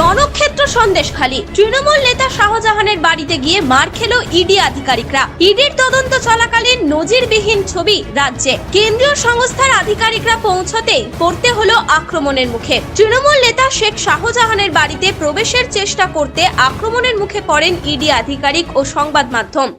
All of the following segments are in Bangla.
রণক্ষেত্র সন্দেশখালী তৃণমূল নেতা শাহজাহানের বাড়িতে গিয়ে মার খেল ইডি আধিকারিকরা। ইডির তদন্ত চলাকালীন নজিরবিহীন ছবি রাজ্যে। কেন্দ্রীয় সংস্থার আধিকারিকরা পৌঁছতেই পড়তে হলো আক্রমণের মুখে। তৃণমূল নেতা শেখ শাহজাহানের বাড়িতে প্রবেশের চেষ্টা করতে আক্রমণের মুখে পড়েন ইডি আধিকারিক ও সংবাদ মাধ্যম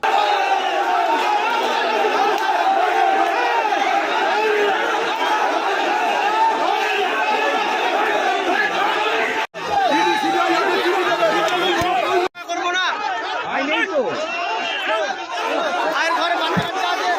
করব না ভাই নেই তো আর ঘরে বাচ্চা কাচ্চা আছে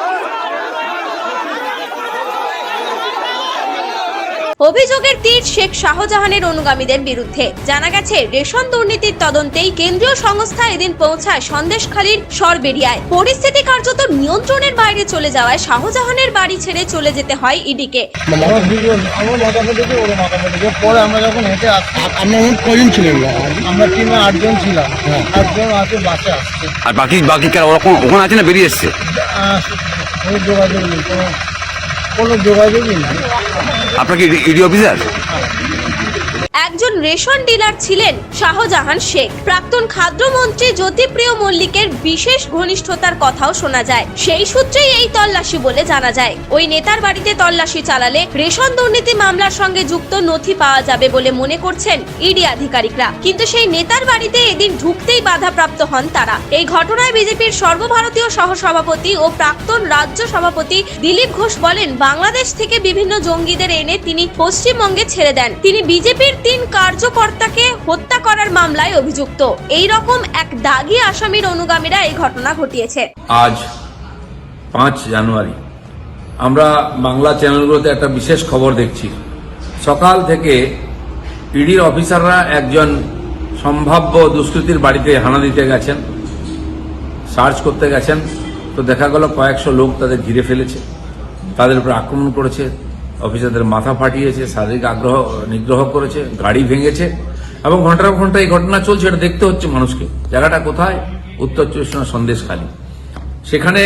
অভিযোগের তীর শেখ শাহজাহানের অনুগামীদের বিরুদ্ধে। জানা গেছে রেশন দুর্নীতির তদন্তেই কেন্দ্রীয় সংস্থা এদিন পৌঁছায় সন্দেশখালীর সরবেরিয়ায় পরিস্থিতি কার্যত নিয়ন্ত্রণের বাইরে চলে যাওয়ায় শাহজাহানের বাড়ি ছেড়ে চলে যেতে হয় ইডিকে। আমার দুজন আমার মাথা ফেটেছে ওর মাথা ফেটেছে পরে আমরা যখন হেঁটে কজন ছিলেন? আমরা টিমে আটজন ছিলাম। আটজন আছে বাসে আসছে। আর বাকি বাকি কারা? ওরা কোন- ওখানে আছে না বেরিয়ে এসছে? যোগাযোগ নেই কোনো যোগাযোগই নেই। আপনার কি ইডি অফিসার একজন রেশন ডিলার ছিলেন শাহজাহান শেখ। প্রাক্তন খাদ্যমন্ত্রী জ্যোতিপ্রিয় মল্লিকের বিশেষ ঘনিষ্ঠতার কথাও শোনা যায়। সেই সূত্রেই এই তল্লাশি বলে জানা যায়। ওই নেতার বাড়িতে তল্লাশি চালালে রেশন দুর্নীতি মামলার সঙ্গে যুক্ত নথি পাওয়া যাবে বলে মনে করছেন ইডি আধিকারিকরা। কিন্তু সেই নেতার বাড়িতে এদিন ঢুকতেই বাধাপ্রাপ্ত হন তারা। এই ঘটনায় বিজেপির সর্বভারতীয় সহসভাপতি ও প্রাক্তন রাজ্য সভাপতি দিলীপ ঘোষ বলেন, বাংলাদেশ থেকে বিভিন্ন জঙ্গিদের এনে তিনি পশ্চিমবঙ্গে ছেড়ে দেন। তিনি বিজেপির তিন কার্যকর্তাকে হত্যা করার মামলায় অভিযুক্ত। এই রকম এক দাগি আসামির অনুগামীরা এই ঘটনা ঘটিয়েছে। আজ পাঁচ জানুয়ারি। আমরা বাংলা চ্যানেলগুলোতে একটা বিশেষ খবর দেখছি। সকাল থেকে ইডির অফিসাররা একজন সম্ভাব্য দুষ্কৃতির বাড়িতে হানা দিতে গেছেন, সার্চ করতে গেছেন। তো দেখা গেল কয়েকশো লোক তাদের ঘিরে ফেলেছে, তাদের উপর আক্রমণ করেছে। অফিসারদের মাথা ফাটিয়েছে, শারীরিক আগ্রহ, নিগ্রহ করেছে, গাড়ি ভেঙেছে, এবং ঘণ্টার ঘণ্টা এই ঘটনা চলছে, এটা দেখতে হচ্ছে মানুষকে। জায়গাটা কোথায়? উত্তর চব্বিশ সন্দেশখালী। সেখানে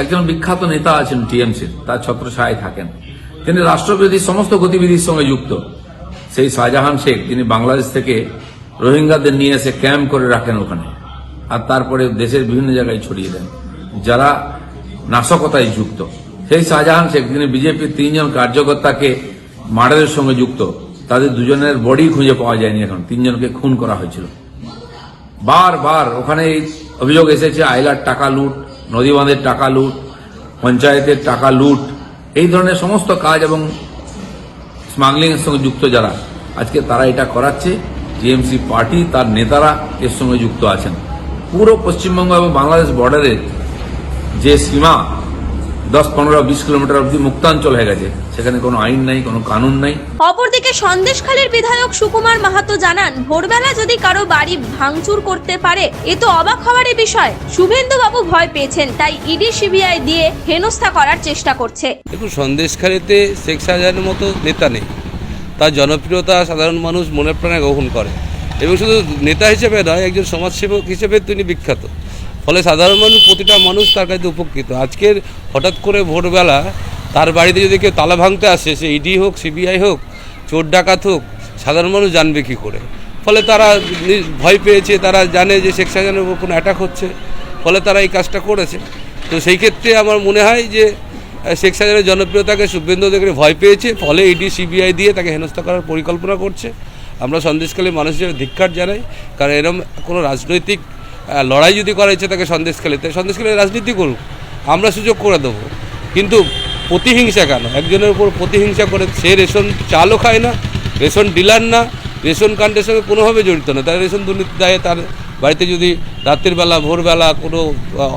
একজন বিখ্যাত নেতা আছেন টিএমসির তার ছত্রছায়ায় থাকেন। তিনি রাষ্ট্রবিরোধী সমস্ত গতিবিধির সঙ্গে যুক্ত। সেই শাহজাহান শেখ, তিনি বাংলাদেশ থেকে রোহিঙ্গাদের নিয়ে এসে ক্যাম্প করে রাখেন ওখানে। আর তারপরে দেশের বিভিন্ন জায়গায় ছড়িয়ে দেন, যারা নাশকতায় যুক্ত। সেই শাহজাহান শেখ তিনি বিজেপির তিনজন কার্যকর্তাকে মার্ডারের সঙ্গে যুক্ত, তাদের দুজনের বডি খুঁজে পাওয়া যায়নি এখন, তিনজনকে খুন করা হয়েছিল। বারবার ওখানে অভিযোগ এসেছে, আইলার টাকা লুট, নদী বাঁধের টাকা লুট, পঞ্চায়েতের টাকা লুট, এই ধরনের সমস্ত কাজ এবং স্মাগলিং এর সঙ্গে যুক্ত যারা, আজকে তারা এটা করাচ্ছে। টিএমসি পার্টি, তার নেতারা এর সঙ্গে যুক্ত আছেন। পুরো পশ্চিমবঙ্গ এবং বাংলাদেশ বর্ডারের যে সীমা দশ পনেরো বিশ কিলোমিটার অবধি মুক্তাঞ্চল হয়ে গেছে। সেখানে কোনো আইন নাই কোনো কানুন নাই। অপরদিকে সন্দেশখালীর বিধায়ক সুকুমার মাহাতো জানান ভোরবেলা যদি কারও বাড়ি ভাঙচুর করতে পারে এ তো অবাক হওয়ারই বিষয়। শুভেন্দু বাবু ভয় পেয়েছেন তাই ইডি সিবিআই দিয়ে হেনস্থা করার চেষ্টা করছে। দেখুন সন্দেশখালীতে শেখ শাহজাহানের মতো নেতা নেই। তার জনপ্রিয়তা সাধারণ মানুষ মনে প্রাণে গ্রহণ করে। এবং শুধু নেতা হিসেবে নয় একজন সমাজসেবক হিসেবে তিনি বিখ্যাত। ফলে সাধারণ মানুষ, প্রতিটা মানুষ তার কাছে উপকৃত। আজকের হঠাৎ করে ভোরবেলা তার বাড়িতে যদি কেউ তালা ভাঙতে আসে, সে ইডি হোক সিবিআই হোক, চোর ডাকাত হোক, সাধারণ মানুষ জানবে কী করে। ফলে তারা ভয় পেয়েছে, তারা জানে যে শেখ শাহজাহানের উপর কোনো অ্যাটাক হচ্ছে। ফলে তারা এই কাজটা করেছে। তো সেই ক্ষেত্রে আমার মনে হয় যে শেখ শাহজাহানের জনপ্রিয়তাকে শুভেন্দু দেখে ভয় পেয়েছে, ফলে ইডি সিবিআই দিয়ে তাকে হেনস্থা করার পরিকল্পনা করছে। আমরা সন্দেশকালে মানুষ হিসেবে ধিক্ষার জানাই, কারণ এরম কোনো রাজনৈতিক লড়াই যদি করা ইচ্ছে তাকে সন্দেশকালীতে সন্দেশকালী রাজনীতি করুক আমরা সুযোগ করে দেবো। কিন্তু প্রতিহিংসা কেন? একজনের উপর প্রতিহিংসা করে সে রেশন চালও খায় না রেশন ডিলার না রেশন কার্ডের সঙ্গে কোনোভাবে জড়িত না। তার রেশন দুর্নীতি দায়ে তার বাড়িতে যদি রাত্রির বেলা ভোরবেলা কোনো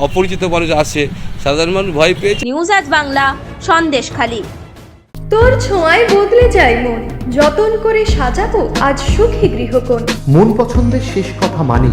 অপরিচিত মানুষ আসে সাধারণ মানুষ ভয় পেয়েছে। নিউজ আজ বাংলা সন্দেশ খালি। তোর ছোঁয়ায় বদলে যায় মন যতন করে সাজাবো আজ সুখী গৃহকোণ। মন পছন্দের শেষ কথা মানি